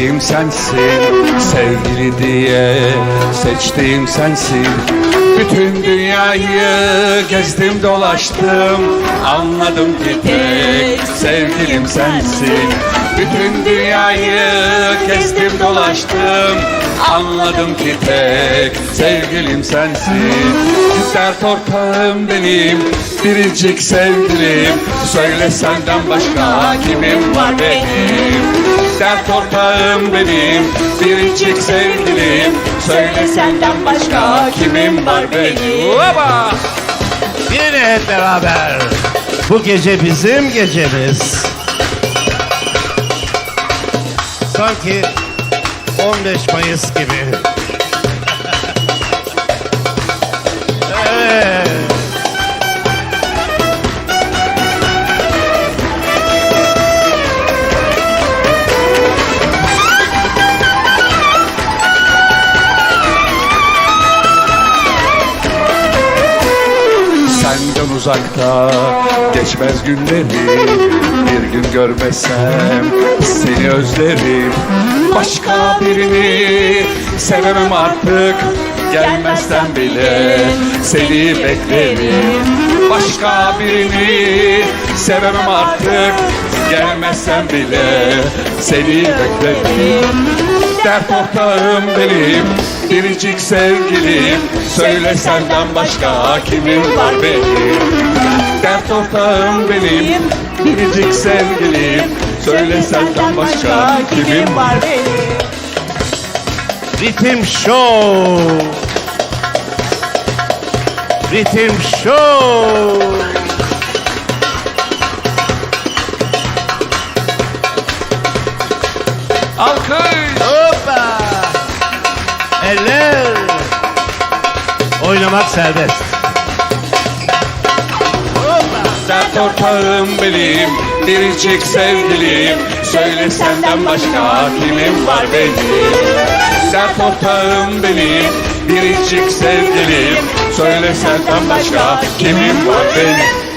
Sevdiğim sensin, sevgili diye seçtiğim sensin. Bütün dünyayı gezdim dolaştım Anladım ki tek sevgilim sensin. Bütün dünyayı gezdim dolaştım Anladım ki tek sevgilim sensin. Dert ortağım benim biricik sevgilim Söyle senden başka kimim var benim Dert ortağım benim biricik sevgilim Söyle senden başka kimim var benim Baba! Yine hep beraber. Bu gece bizim gecemiz. Sanki 15 Mayıs gibi. Senden uzakta geçmez günleri Bir gün görmesem seni özlerim. Başka birini sevemem artık. Gelmezsen bile seni beklerim. Başka birini sevemem artık. Gelmezsen bile seni beklerim. Dert ortağım benim Biricik sevgilim Söyle senden başka kimim var benim Dert ortağım benim Biricik sevgilim Söyle senden başka kimim var benim? Ritim Show. Ritim Show. Alkış. Eller. Oynamak serbest. Dert ortağım benim Biricik sevgilim Söyle senden başka kimim var benim Dert ortağım benim Biricik sevgilim Söyle senden başka kimim var benim